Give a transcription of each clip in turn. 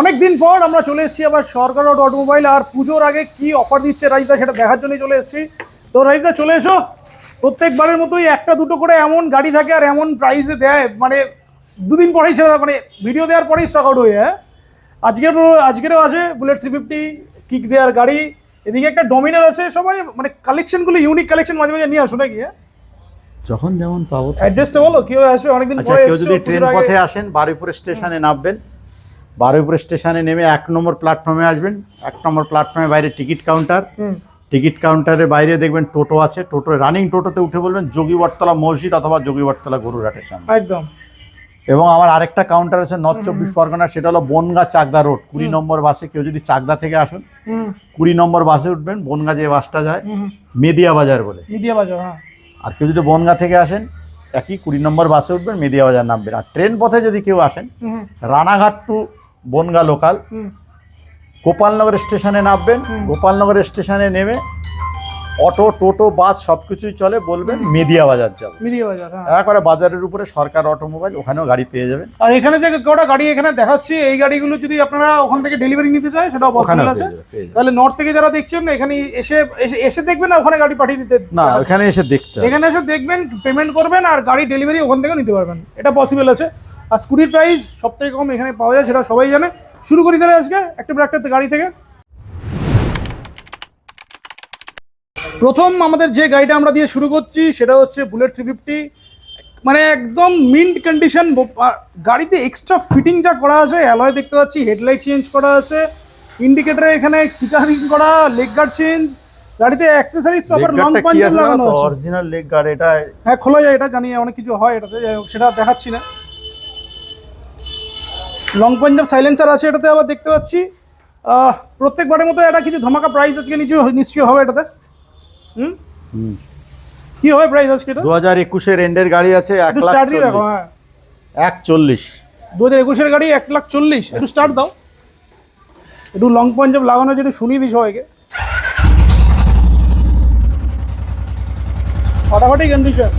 অনেক দিন পর আমরা চলে এসেছি আবার সরকার অটোমোবাইল আর পুজোর আগে কি অফার দিচ্ছে রাজদা সেটা দেখার জন্যই চলে এসেছি। তো রাজদা চলে এসো। প্রত্যেকবারের মতোই একটা দুটো করে এমন গাড়ি থাকে আর এমন প্রাইসে দেয় মানে দুদিন পরেই সেটা মানে ভিডিও দেওয়ার পরেই স্টক আউট হয়ে যায় আজকের আজকেরও আছে বুলেট থ্রি ফিফটি কিক দেওয়ার গাড়ি। এদিকে একটা ডমিনার আছে সবাই মানে কালেকশনগুলো ইউনিক কালেকশন মাঝে মাঝে নিয়ে আসো নাকি হ্যাঁ? যখন যেমন পাবো। অ্যাড্রেসটা বলো কীভাবে আসবে অনেকদিন আচ্ছা পরে কেউ যদি ট্রেন পথে আসেন বারুইপুর স্টেশনে নামবেন। বারুইপুর স্টেশনে নেমে এক নম্বর প্ল্যাটফর্মে আসবেন। এক নম্বর প্ল্যাটফর্মে বাইরে টিকিট কাউন্টার। টিকিট কাউন্টারের বাইরে দেখবেন টোটো আছে। টোটো রানিং টোটোতে উঠে বলবেন যোগীবটতলা মসজিদ অথবা যোগীবটতলা গরুরহাটের সামনে। একদম। এবং আমার আরেকটা কাউন্টার আছে নর্থ চব্বিশ পরগনা সেটা হলো বনগা চাকদা রোড। কুড়ি নম্বর বাসে কেউ যদি চাকদা থেকে আসুন কুড়ি নম্বর বাসে উঠবেন বনগা যে বাসটা যায় মেদিয়া বাজার বলে। মিডিয়া বাজার হ্যাঁ। আর কেউ যদি বনগা থেকে আসেন একই কুড়ি নম্বর বাসে উঠবেন মেদিয়া বাজার নামবেন। আর ট্রেন পথে যদি কেউ আসেন রানাঘাট টু বনগা লোকাল। গোপালনগর স্টেশনে নামবেন গোপালনগর স্টেশনে নেমে অটো টোটো বাস সব কিছুই চলে বলবেন মেদিয়া বাজার যাব। মিডিয়া বাজার হ্যাঁ। একবারে বাজারের উপরে সরকার অটোমোবাইল ওখানেও গাড়ি পেয়ে যাবেন। আর এখানে যে কটা গাড়ি এখানে দেখাচ্ছি এই গাড়িগুলো যদি আপনারা ওখান থেকে ডেলিভারি নিতে চায় সেটাও পসিবল আছে। তাহলে নর্থ থেকে যারা দেখছেন এখানে এসে এসে এসে দেখবেন না ওখানে গাড়ি পাঠিয়ে দিতে। না ওখানে এসে দেখতে এখানে এসে দেখবেন পেমেন্ট করবেন আর গাড়ি ডেলিভারি ওখান থেকে নিতে পারবেন। এটা পসিবল আছে। আর স্কুটির প্রাইস সব থেকে কম এখানে পাওয়া যায় সেটা সবাই জানে। শুরু করি তাহলে আজকে একটা একটা গাড়ি থেকে। প্রথম আমাদের যে গাড়িটা আমরা দিয়ে শুরু করছি সেটা হচ্ছে বুলেট থ্রি ফিফটি মানে একদম মিন্ট কন্ডিশন গাড়িতে এক্সট্রা ফিটিং যা করা আছে অ্যালয় দেখতে পাচ্ছি হেডলাইট চেঞ্জ করা আছে ইন্ডিকেটরে এখানে স্টিকারিং করা লেগ গার্ড চেঞ্জ গাড়িতে অ্যাক্সেসরিজ তো আবার লং পাঞ্জাব লাগানো আছে। অরিজিনাল লেগ গার্ড এটা হ্যাঁ খোলা যায় এটা জানি অনেক কিছু হয় এটাতে সেটা দেখাচ্ছি না। লং পাঞ্জাব সাইলেন্সার আছে এটাতে আবার দেখতে পাচ্ছি। প্রত্যেকবারের মতো এটা কিছু ধমাকা প্রাইস আজকে নিশ্চয়ই নিশ্চয়ই হবে এটাতে। হুম। কি হবে প্রাইস আজকে এটা? দু হাজার একুশের এন্ডের গাড়ি আছে এক লাখ স্টার্ট দিয়ে দেখো। হ্যাঁ। এক চল্লিশ দু হাজার একুশের গাড়ি এক লাখ চল্লিশ। একটু স্টার্ট দাও। একটু লং পাঞ্জাব লাগানো একটু শুনিয়ে দিই সবাইকে ফাটাফাটি কন্ডিশন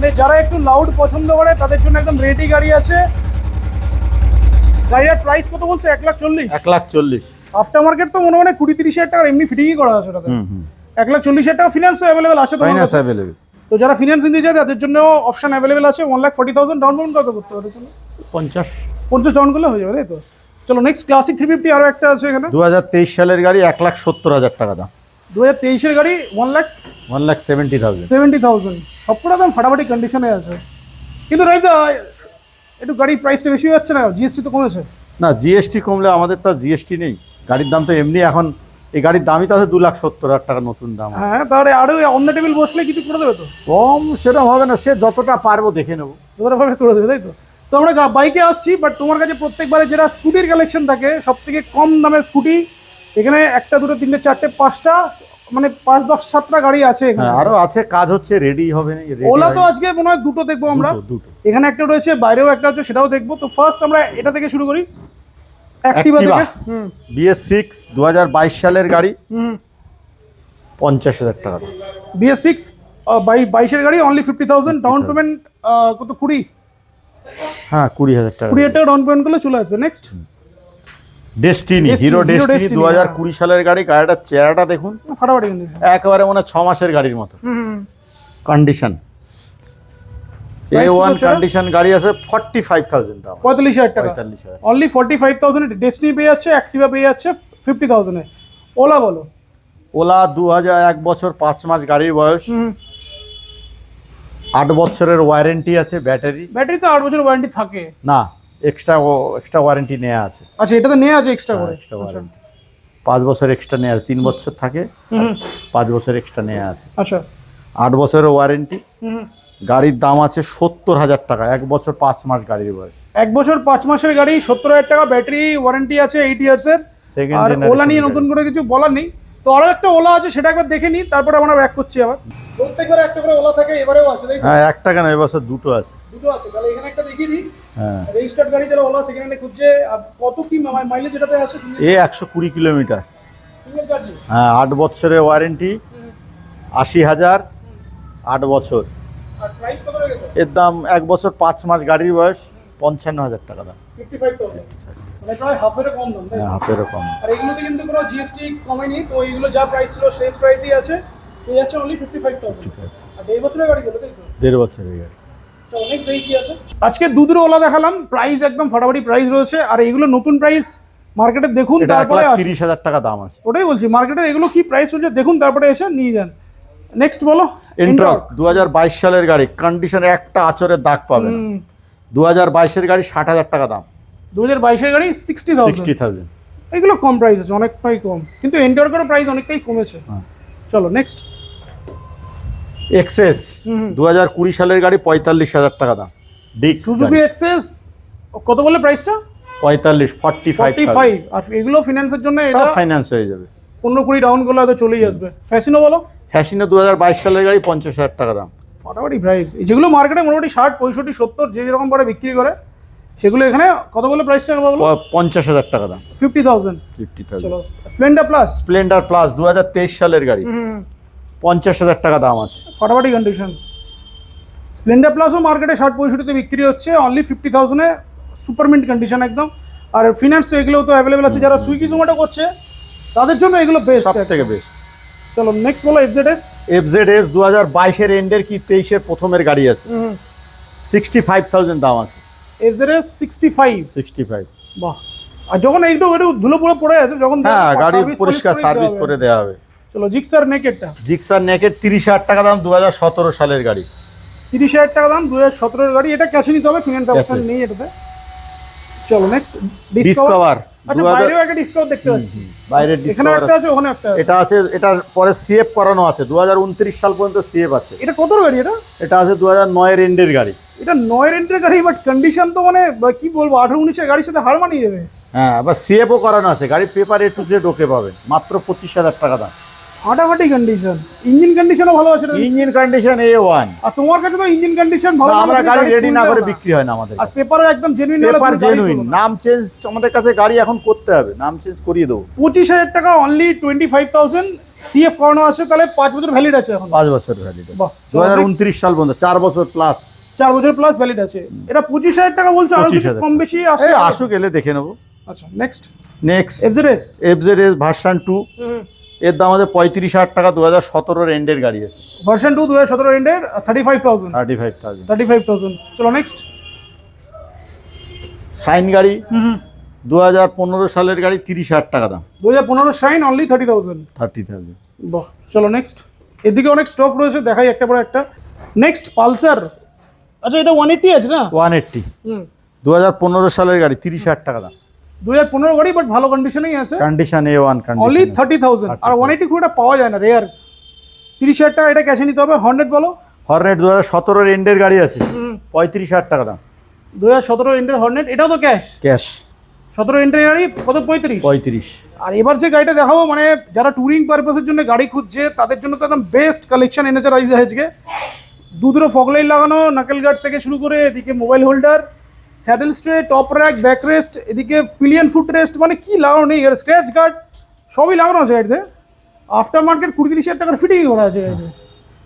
মানে যারা একটু লাউড পছন্দ করে তাদের জন্য একদম রেডি গাড়ি আছে। গাড়িটার প্রাইস কত বলছে? এক লাখ চল্লিশ। এক লাখ চল্লিশ। আফটার মার্কেট তো মনে হয় কুড়ি তিরিশ হাজার টাকার এমনি ফিটিংই করা আছে ওটাতে। হুম হুম। এক লাখ চল্লিশ হাজার টাকা ফিনান্স অ্যাভেলেবেল আছে কাছে? অ্যাভেলেবেল তো যারা ফিনান্স নিতে চায় তাদের জন্য অপশন অ্যাভেলেবেল আছে। One lakh forty thousand down payment কত করতে পারে চলো পঞ্চাশ। পঞ্চাশ ডাউন করলে হয়ে যাবে তাই তো? চলো নেক্সট ক্লাসিক থ্রি ফিফটি আরও একটা আছে এখানে। দু হাজার তেইশ সালের গাড়ি এক লাখ সত্তর হাজার টাকা দাম। দু হাজার তেইশের গাড়ি one lakh one lakh seventy thousand seventy thousand সবকটা দাম ফাটাফাটি কন্ডিশনে আছে। কিন্তু রাইদা একটু গাড়ির প্রাইসটা বেশি যাচ্ছে না? জিএসটি তো কমেছে। না জিএসটি কমলে আমাদের তো জিএসটি নেই। গাড়ির দাম তো এমনি এখন এই গাড়ির দামই তো আছে দু লাখ সত্তর হাজার টাকা নতুন দাম। হ্যাঁ তাহলে আরও অন্য টেবিল বসলে কিছু করে দেবে তো? কম সেরকম হবে না সে যতটা পারব দেখে নেব। ভাবে করে দেবে তাই তো? তো আমরা বাইকে আসছি বাট তোমার কাছে প্রত্যেকবারে যেটা স্কুটির কালেকশন থাকে সব থেকে কম দামের স্কুটি এখানে একটা দুটো তিনটে চারটে পাঁচটা মানে পাঁচ দশ সাতটা গাড়ি আছে এখানে। হ্যাঁ আরও আছে কাজ হচ্ছে রেডি হবে ওলা তো আজকে মনে হয় দুটো দেখব আমরা। এখানে একটা রয়েছে বাইরেও একটা আছে সেটাও দেখব। তো ফার্স্ট আমরা এটা থেকে শুরু করি। অ্যাক্টিভা। থেকে বিএস সিক্স দু হাজার বাইশ সালের গাড়ি। পঞ্চাশ হাজার টাকা। বিএস সিক্স বাই বাইশের গাড়ি only fifty thousand down payment কত কুড়ি? হ্যাঁ কুড়ি হাজার টাকা। কুড়ি হাজার টাকা ডাউন পেমেন্ট করলে চলে আসবে। নেক্সট ডেস্টিনি হিরো ডেস্টিনি দু হাজার। কুড়ি সালের গাড়ি গাড়িটার চেহারাটা দেখুন। ফাটাফাটি কন্ডিশন একেবারে মনে হয় ছ মাসের গাড়ির মতো। কন্ডিশন এ ওয়ান কন্ডিশন গাড়ি আছে ফর্টি ফাইভ থাউজেন্ড দাম পঁয়তাল্লিশ হাজার টাকা। পঁয়তাল্লিশ হাজার। Only forty five thousand Destini পেয়ে যাচ্ছে অ্যাক্টিভা পেয়ে যাচ্ছে ফিফটি থাউজেন্ডে ওলা বলো। ওলা দু হাজার এক বছর পাঁচ মাস গাড়ির বয়স। আট বছরের ওয়ারেন্টি আছে ব্যাটারি ব্যাটারি তো আট বছর ওয়ারেন্টি থাকে। না এক্সট্রা এক্সট্রা ওয়ারেন্টি নেওয়া আছে। আচ্ছা এটাতে নেওয়া আছে এক্সট্রা করে? এক্সট্রা ওয়ারেন্টি পাঁচ বছর এক্সট্রা নেওয়া আছে তিন বছর থাকে। পাঁচ বছর এক্সট্রা নেওয়া আছে। আচ্ছা। আট বছরের ওয়ারেন্টি গাড়ির দাম আছে সত্তর হাজার টাকা। এক বছর পাঁচ মাস গাড়ির বয়স। এক বছর পাঁচ মাসের গাড়ি সত্তর হাজার টাকা ব্যাটারি ওয়ারেন্টি আছে এইট ইয়ার্সের সেকেন্ড আর ওলা নিয়ে নতুন করে কিছু বলার নেই। তো আরও একটা ওলা আছে সেটা একবার দেখে নিই তারপরে আমরা ব্যাক করছি আবার। প্রত্যেকবার একটা করে ওলা থাকে এবারেও আছে হ্যাঁ একটা কেন? এবছর দুটো আছে। দুটো আছে তাহলে এখানে একটা দেখিয়ে দিই। হ্যাঁ রেজিস্টার্ড গাড়ি যারা ওলা হ্যান্ডে খুঁজছে। কত কি মাইলেজ এটাতে আছে এ একশো কুড়ি কিলোমিটার। হ্যাঁ আট বছরের ওয়ারেন্টি আশি হাজার আট বছর। এর দাম এক বছর পাঁচ মাস গাড়ির বয়স পঞ্চান্ন হাজার টাকা দাম। থাউজেন্ড মানে হাফেরও কম? হ্যাঁ হাফেরও কম আর এগুলোতে কিন্তু কোনো জিএসটি কমেনি তো এগুলো যা প্রাইস ছিল সেম প্রাইসই আছে। এই যাচ্ছে অনলি ফিফটি ফাইভ থাউজেন্ড আর দেড় বছরের গাড়ি দেড় বছরের গাড়ি। আছে। আজকে দুধের ওলা দেখালাম প্রাইস একদম ফাটাফাটি প্রাইস রয়েছে। আর এগুলো নতুন প্রাইস মার্কেটে দেখুন তারপরে তিরিশ হাজার টাকা দাম আছে। ওটাই বলছি মার্কেটে এগুলো কি প্রাইস হচ্ছে দেখুন তারপরে এসে নিয়ে যান। নেক্সট বলো এন্ট্রক দু বাইশ সালের গাড়ি কন্ডিশনে একটা আচরের দাগ পাবে দু হাজার বাইশের গাড়ি ষাট হাজার টাকা দাম। দু হাজার বাইশের গাড়ি সিক্সটি সিক্সটি থাউজেন্ড থাউজেন্ড এগুলো কম প্রাইস আছে অনেকটাই কম। কিন্তু এন্টারকারও প্রাইস অনেকটাই কমেছে। হ্যাঁ। চলো নেক্সট এক্সেস দু হাজার কুড়ি সালের গাড়ি পঁয়তাল্লিশ হাজার টাকা দাম। ডিক্স সুজুকি এক্সেস কত বলে প্রাইসটা পঁয়তাল্লিশ ফর্টি ফাইভ আর এগুলো ফিনান্সের জন্য এটা ফাইন্যান্স হয়ে যাবে। পনেরো কুড়ি ডাউন করলে হয়তো চলেই আসবে। ফ্যাশনও বলো? ফ্যাশিনো দু হাজার বাইশ সালের গাড়ি পঞ্চাশ হাজার টাকা দাম। ফাটাফাটি প্রাইস যেগুলো মার্কেটে মোটামুটি ষাট পঁয়ষট্টি সত্তর যে যেরকম পারে বিক্রি করে সেগুলো এখানে কত বলে প্রাইসটা বলো? পঞ্চাশ হাজার টাকা দাম। Fifty thousand fifty thousand Splendor plus Splendor plus দু হাজার তেইশ সালের গাড়ি। পঞ্চাশ হাজার টাকা দাম আছে। ফাটাফাটি কন্ডিশন স্প্লেন্ডার প্লাসও মার্কেটে ষাট পঁয়ষট্টিতে বিক্রি হচ্ছে অনলি ফিফটি থাউজেন্ডে সুপারমিন্ট কন্ডিশন একদম। আর ফিনান্স তো এগুলো তো অ্যাভেলেবেল আছে যারা সুইগি জোম্যাটো করছে তাদের জন্য এগুলো বেস্ট সব থেকে বেস্ট চলো নেক্সট বলো এফজেডএস এফজেড এস দু হাজার বাইশের এন্ডের কি তেইশের প্রথমের গাড়ি আছে। সিক্সটি ফাইভ থাউজেন্ড দাম আছে। FZS sixty five sixty five বাহ। আর যখন এইটু একটু ধুলো পুরো পড়ে আছে যখন হ্যাঁ গাড়ি পরিষ্কার সার্ভিস করে দেওয়া হবে। চলো জিক্সার নেকেটটা জিক্সার নেকের তিরিশ হাজার টাকা দাম দু হাজার সতেরো সালের গাড়ি। তিরিশ হাজার টাকা দাম দু হাজার গাড়ি। এটা ক্যাশে নিতে হবে ফিনান্স অপশন নেই এটাতে। চলো নেক্সট ডিসকভার আচ্ছা ডিসকভার আছে এটা পরে সিএফ করানো আছে দু সাল পর্যন্ত সিএফ আছে। এটা কত গাড়ি এটা? এটা আছে দু হাজার নয়ের এন্ডের গাড়ি। এটা নয় রেন্টের গাড়ি বাট কন্ডিশন তো মানে কি বলব আঠারো উনিশের গাড়ির সাথে হার মানিয়ে যাবে হ্যাঁ আবার সিএফও করানো আছে গাড়ির paper A to Z okay পাবেন মাত্র পঁচিশ হাজার টাকা দাম। ফাটাফাটি কন্ডিশন ইঞ্জিন কন্ডিশনও ভালো আছে। ইঞ্জিন কন্ডিশন এ ওয়ান আর তোমার কাছে তো ইঞ্জিন কন্ডিশন ভালো আমরা গাড়ি রেডি না করে বিক্রি হয় না আমাদের আর পেপারও একদম জেনুইন পেপার জেনুইন নাম চেঞ্জ আমাদের কাছে গাড়ি এখন করতে হবে। নাম চেঞ্জ করিয়ে দেবো। পঁচিশ হাজার টাকা only twenty five thousand CF করানো আছে তাহলে পাঁচ বছর ভ্যালিড আছে এখন। পাঁচ বছর ভ্যালিড দু হাজার উনত্রিশ সাল পর্যন্ত চার বছর প্লাস চার বছর প্লাস ভ্যালিড আছে। এটা পঁচিশ হাজার টাকা বলছো আরও কিছু কম বেশি আসে আসুক এলে দেখে নেব। আচ্ছা next next FZS FZ S version two এর দাম আছে পঁয়ত্রিশ হাজার টাকা দু হাজার সতেরোর এন্ডের গাড়ি আছে। ভার্সন টু দু হাজার সতেরো এন্ডের thirty five thousand thirty five thousand thirty five thousand চলো নেক্সট সাইন গাড়ি দু হাজার পনেরো সালের গাড়ি তিরিশ হাজার টাকা দাম। দু হাজার পনেরো Shine only thirty thousand thirty thousand বাহ চলো নেক্সট এদিকে অনেক স্টক রয়েছে দেখাই একটা পরে একটা। Next Pulsar. আচ্ছা এটা ওয়ান এইট্টি আছে না? ওয়ান এইট্টি হুম। দু হাজার পনেরো সালের গাড়ি তিরিশ হাজার টাকা দাম। দু হাজার পনেরো গাড়ি বাট ভালো কন্ডিশনেই আছে। Condition A one only condition thirty thousand R one eighty খুব একটা পাওয়া যায় না রেয়ার তিরিশ হাজার টাকা এটা ক্যাশে নিতে হবে হান্ড্রেড বলো? হর্নেট দু হাজার সতেরোর এন্ডের গাড়ি আছে। পঁয়ত্রিশ হাজার টাকা দাম। দু হাজার সতেরো ইন্টের হর্নেট এটাও তো ক্যাশ ক্যাশ সতেরো ইন্টের গাড়ি কত? পঁয়ত্রিশ। পঁয়ত্রিশ। আর এবার যে গাড়িটা দেখাবো মানে যারা ট্যুরিং পারপাসের জন্য গাড়ি খুঁজছে তাদের জন্য তো একদম বেস্ট কালেকশন এনেছে রাইজ আজকে দু দুটো ফগলাইট লাগানো নাকেল গার্ড থেকে শুরু করে এদিকে mobile holder saddle stray top rack back rest এদিকে পিলিয়ন ফুট রেস্ট মানে কি লাগানো নেই? আর স্ক্র্যাচ গার্ড সবই লাগানো আছে গাড়িতে। আফটার মার্কেট কুড়ি তিরিশ হাজার টাকার ফিটিং করা আছে গাড়িতে।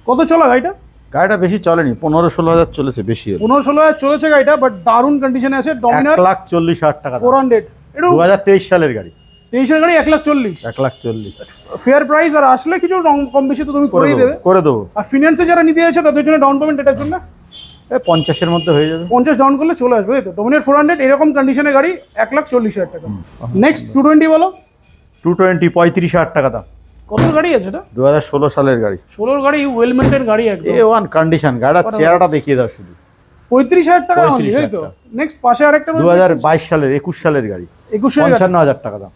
কত চলা গাড়িটা? গাড়িটা বেশি চলেনি পনেরো ষোলো হাজার চলেছে বেশি পনেরো ষোলো হাজার চলেছে গাড়িটা বাট দারুণ কন্ডিশনে আছে এক ডমিনার লাখ চল্লিশ হাজার টাকা ফোর হান্ড্রেড একটু দু হাজার তেইশ সালের গাড়ি। তেইশের গাড়ি এক লাখ চল্লিশ। এক লাখ চল্লিশ। ফেয়ার প্রাইস আর আসলে কিছু কম বেশি তো তুমি করেই দেবে করে দেবো। আর ফিনান্সে যারা নিতে যাচ্ছে তাদের জন্য ডাউন পেমেন্ট এটার জন্য। পঞ্চাশের মধ্যে হয়ে যাবে। পঞ্চাশ ডাউন করলে চলে আসবে তো। ডোমিনেট ফোর হান্ড্রেড এরকম কন্ডিশনের গাড়ি এক লাখ চল্লিশ হাজার টাকা। নেক্সট টু টোয়েন্টি বলো। টু টোয়েন্টি পঁয়ত্রিশ হাজার টাকা দাম। কত গাড়ি আছে এটা? দু হাজার ষোলো সালের গাড়ি। ষোলোর গাড়ি ওয়েল মেন্টেন গাড়ি একদম। এ ওয়ান কন্ডিশন গাড়ির চেহারাটা দেখিয়ে দাও শুধু। পঁয়ত্রিশ হাজার টাকা 35,000 তো। নেক্সট পাশে আরেকটা দু হাজার বাইশ সালের একুশ সালের গাড়ি। একুশের পঞ্চান্ন হাজার টাকা দাম।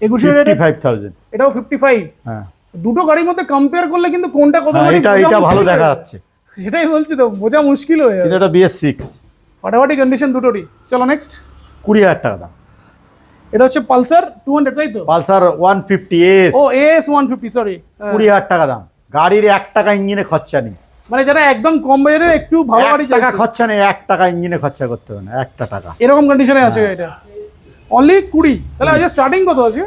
ফিফটি ফাইভ থাউজেন্ড এটাও ফিফটি ফাইভ হ্যাঁ। দুটো গাড়ির মধ্যে কম্পেয়ার করলে কিন্তু কোনটা কত হ্যাঁ, এটা এটা ভালো দেখা যাচ্ছে। সেটাই বলছি তো বোঝা মুশকিল হয়ে যাবে। এটা বিএস সিক্স ফাটাফাটি কন্ডিশন দুটোরই। চলো নেক্সট কুড়ি হাজার টাকা দাম। এটা হচ্ছে পালসার টু হান্ড্রেড তাই তো? পালসার ওয়ান ফিফটি এস ও এস ওয়ান ফিফটি সরি কুড়ি হাজার টাকা দাম। গাড়ির এক টাকা ইঞ্জিনে খরচা নেই। মানে যারা একদম কম বাজারে একটু ভালো গাড়ি টাকা খরচা নেই এক টাকা ইঞ্জিনে খরচা করতে হবে না একটা টাকা। এরকম কন্ডিশনে আছে এটা। অনলি কুড়ি। তাহলে আজ স্টার্টিং কত আছে?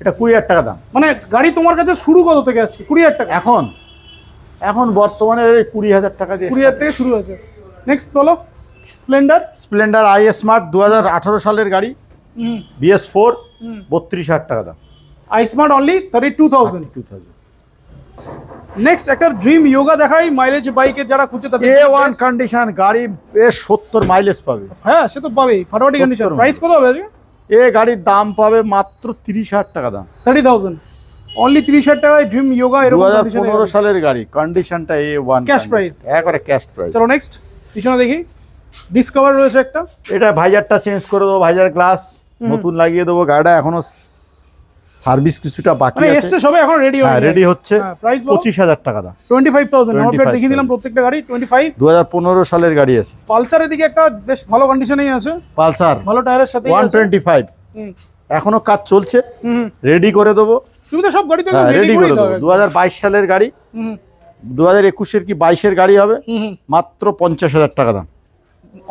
এটা কুড়ি হাজার টাকা দাম। মানে গাড়ি তোমার কাছে শুরু কত থেকে আসছে কুড়ি হাজার টাকা। এখন এখন বর্তমানে এই কুড়ি হাজার টাকা দিয়ে কুড়ি হাজার থেকে শুরু আছে নেক্সট বলো স্প্লেন্ডার স্প্লেন্ডার আই স্মার্ট দু হাজার আঠারো সালের গাড়ি বিএস ফোর বত্রিশ হাজার টাকা দাম। I smart only thirty two thousand two thousand next একটা ড্রিম যোগা দেখাই মাইলেজ বাইকের যারা খুঁজছে তাদের এ ওয়ান কন্ডিশন গাড়ি বেশ সত্তর মাইলেজ পাবে। হ্যাঁ সে তো পাবেই ফাটাফাটি কন্ডিশন 70 প্রাইস কত হবে এ গাড়ির দাম পাবে মাত্র তিরিশ হাজার টাকা দাম। থার্টি থাউজেন্ড অনলি তিরিশ হাজার টাকায় ড্রিম যোগা দু এরকম হাজার condition এ পনেরো আছে। সালের গাড়ি কন্ডিশনটা এ ওয়ান Cash price। একবারে ক্যাশ প্রাইস চলো নেক্সট পিছনে দেখি। ডিসকভার রয়েছে একটা। এটা ভাইজারটা চেঞ্জ করে দেবো ভাইজার গ্লাস নতুন লাগিয়ে দেবো গাড়িটা এখনও সার্ভিস কিছুটা বাকি মানে আছে। এসছে সবে এখন রেডি হ্যাঁ রেডি হচ্ছে। হ্যাঁ? পঁচিশ হাজার টাকা দাম। টোয়েন্টি ফাইভ থাউজেন্ড আমার প্লেট দেখিয়ে দিলাম প্রত্যেকটা গাড়ি টোয়েন্টি ফাইভ দু হাজার পনেরো সালের গাড়ি আছে। পালসারের দিকে একটা বেশ ভালো কন্ডিশনেই আছে। পালসার ভালো টায়ারের সাথে ওয়ান টোয়েন্টি ফাইভ হুম। এখনও কাজ চলছে। রেডি করে দেবো। তুমি তো সব গাড়ি তো রেডি করে দাও দেবো। দু হাজার বাইশ সালের গাড়ি দু হাজার একুশের কি বাইশের গাড়ি হবে? মাত্র পঞ্চাশ হাজার টাকা দাম।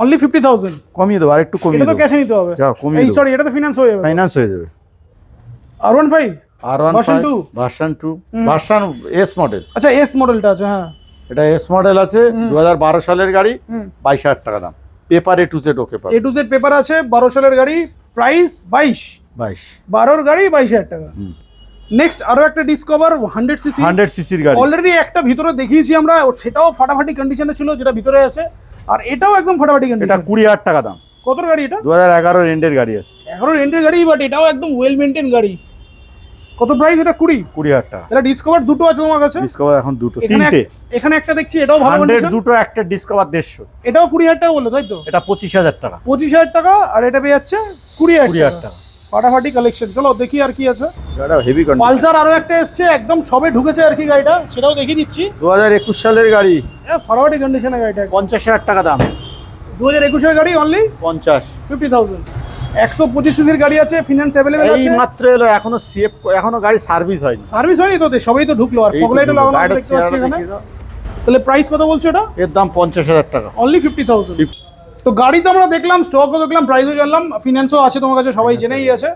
অনলি ফিফটি থাউজেন্ড কমিয়ে দেবো আর একটু কমিয়ে দেবো। ক্যাশে নিতে হবে। কমিয়ে এই সরি এটা তো ফিনান্স হয়ে যাবে। ফাইন্যান্স হয়ে যাবে। আর ওয়ান ফাইভ আর one two? Version two version S model আচ্ছা এস মডেলটা আছে হ্যাঁ। এটা এস মডেল আছে দু হাজার বারো সালের গাড়ি বাইশ হাজার টাকা দাম। Paper A to Z okay A to Z paper আছে বারো সালের গাড়ি প্রাইস বাইশ। বাইশ। বারোর গাড়ি বাইশ হাজার টাকা। নেক্সট আরও একটা ডিসকভার হান্ড্রেড সিসি হান্ড্রেড সিসির গাড়ি। অলরেডি একটা ভিতরে দেখিয়েছি আমরা সেটাও ফাটাফাটি কন্ডিশনে ছিল যেটা ভিতরে আছে। আর এটাও একদম ফাটাফাটি এটা কন্ডিশন কুড়ি হাজার টাকা দাম। কত গাড়ি এটা? দু হাজার এগারো রেন্ডের গাড়ি আছে। এগারো রেন্টের গাড়ি বাট এটাও একদম ওয়েল মেনটেন গাড়ি। কত প্রাইস এটা? কুড়ি? কুড়ি হাজার টাকা। এটা ডিসকভার দুটো আছে তোমার কাছে। ডিসকভার এখন দুটো তিনটে। এখানে একটা দেখছি এটাও ভালো কন্ডিশন দুটো একটা ডিসকভার দেড়শো। এটাও কুড়ি হাজার টাকা বলল তাই তো? এটা পঁচিশ হাজার টাকা। পঁচিশ হাজার টাকা আর এটা পেয়ে যাচ্ছে কুড়ি হাজার কুড়ি হাজার টাকা। টাকা। ফাটাফাটি কালেকশন চলো দেখি আর কি আছে। হেভি পালসার আরও একটা এসছে একদম সবে ঢুকেছে আর কি গাড়িটা। সেটাও দেখিয়ে দিচ্ছি। দু হাজার একুশ সালের গাড়ি। ফাটাফাটি কন্ডিশনে গাড়িটা। পঞ্চাশ হাজার টাকা দাম। দু হাজার একুশের গাড়ি অনলি পঞ্চাশ। ফিফটি থাউজেন্ড একশো পঁচিশ সিসির গাড়ি আছে ফিনান্স অ্যাভেলেবেল আছে। মাত্র এলো এখনও সেফ এখনও গাড়ি সার্ভিস হয়নি। সার্ভিস হয়নি তো সবাই তো ঢুকলো। আর ফগলাইটও লাগানো দেখতে পাচ্ছি এখানে। তাহলে প্রাইস কত বলছো এটা? এর দাম পঞ্চাশ হাজার টাকা। অনলি ফিফটি থাউজেন্ড তো গাড়ি তো আমরা দেখলাম স্টকও দেখলাম প্রাইসও জানলাম ফিনান্সও আছে তোমার কাছে সবাই জেনেই আছে।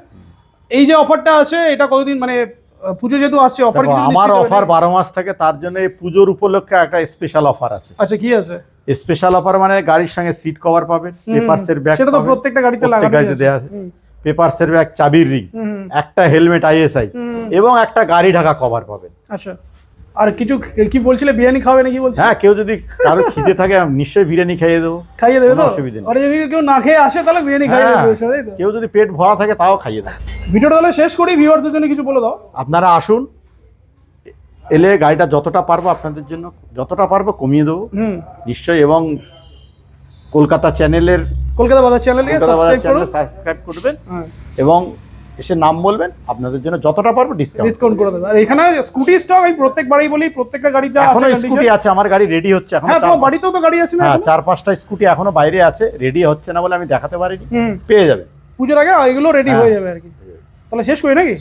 এই যে অফারটা আছে এটা কতদিন মানে পুজো যেহেতু আসছে অফার কিছু আমার অফার বারো মাস থাকে তার জন্য এই পুজোর উপলক্ষে একটা স্পেশাল অফার আছে। আচ্ছা কি আছে? স্পেশাল অফার মানে গাড়ির সঙ্গে সিট কভার পাবেন পেপারসের ব্যাগ সেটা তো প্রত্যেকটা গাড়িতে লাগানো গাড়িতে দেওয়া আছে। পেপারসের ব্যাগ চাবির রিং একটা হেলমেট আইএসআই এবং একটা গাড়ি ঢাকা কভার পাবেন। আচ্ছা। আর কিছু কি বলছিলে? বিরিয়ানি খাবে নাকি বলছে হ্যাঁ কেউ যদি কারও খিদে থাকে আমি নিশ্চয়ই বিরিয়ানি খাইয়ে দেবো। খাইয়ে দেবে তো? অসুবিধা নেই। আর যদি কেউ না খেয়ে আসে তাহলে বিরিয়ানি খাইয়ে হ্যাঁ, দেবে তো? কেউ যদি পেট ভরা থাকে তাও খাইয়ে দেবো। ভিডিওটা তাহলে শেষ করি ভিউয়ার্সের জন্য কিছু বলে দাও। আপনারা আসুন এলে গাড়িটা যতটা পারব আপনাদের জন্য যতটা পারব কমিয়ে দেবো। হুম। নিশ্চয়ই এবং কলকাতা চ্যানেলের কলকাতা বাজার চ্যানেলকে সাবস্ক্রাইব চ্যানেল সাবস্ক্রাইব করবেন। হ্যাঁ। এবং এসে নাম বলবেন আপনাদের জন্য যতটা পারব ডিসকাউন্ট ডিসকাউন্ট করে দেবেন। আর এখানে স্কুটি স্টক আমি প্রত্যেকবারই বলি প্রত্যেকটা গাড়ি যা আছে এখনও স্কুটি আছে আমার গাড়ি রেডি হচ্ছে এখন হ্যাঁ বাড়িতেও তো গাড়ি আছে না হ্যাঁ চার পাঁচটা স্কুটি এখনও বাইরে আছে রেডি হচ্ছে না বলে আমি দেখাতে পারিনি পেয়ে যাবে। পুজোর আগে এগুলো রেডি হ্যাঁ। হয়ে যাবে আর কি। তাহলে শেষ করি নাকি?